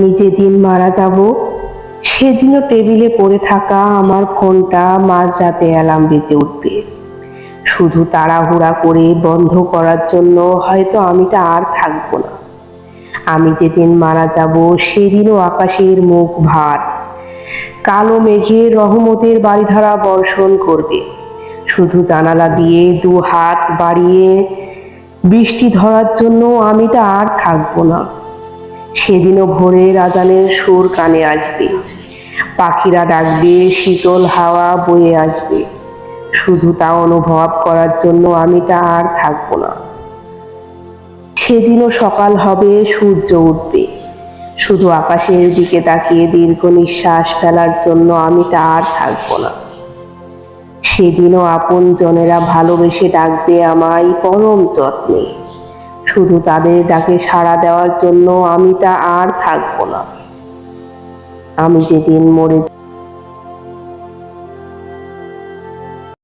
আমি যেদিন মারা যাব। সেদিনও টেবিলে পড়ে থাকা আমার ফোনটা মাঝরাতে অ্যালার্ম বেজে উঠবে। শুধু তাড়াহুড়া করে বন্ধ করার জন্য হয়তো আমিটা আর থাকব না। আমি যেদিন মারা যাব, সেদিনও আকাশের মুখ ভার। কালো মেঘের রহমতের বাড়িধারা বর্ষণ করবে। শুধু জানালা দিয়ে দু হাত বাড়িয়ে বৃষ্টি ধরার জন্য আমিটা আর থাকব না। সেদিনও ভোরে রাজানের সুর কানে আসবে। পাখিরা ডাকবে, শীতল হাওয়া বয়ে আসবে। শুধু তা অনুভব করার জন্য আমিটা আর থাকব না। সেদিনও সকাল হবে, সূর্য উঠবে। শুধু আকাশের দিকে তাকিয়ে দীর্ঘ নিঃশ্বাস ফেলার জন্য আমিটা আর থাকব না। সেদিনও আপন জনেরা ভালোবেসে ডাকবে আমায় পরম যত্নে। শুধু তাদের ডাকে সাড়া দেওয়ার জন্য আমি তা আর থাকব না। আমি যেদিন মরে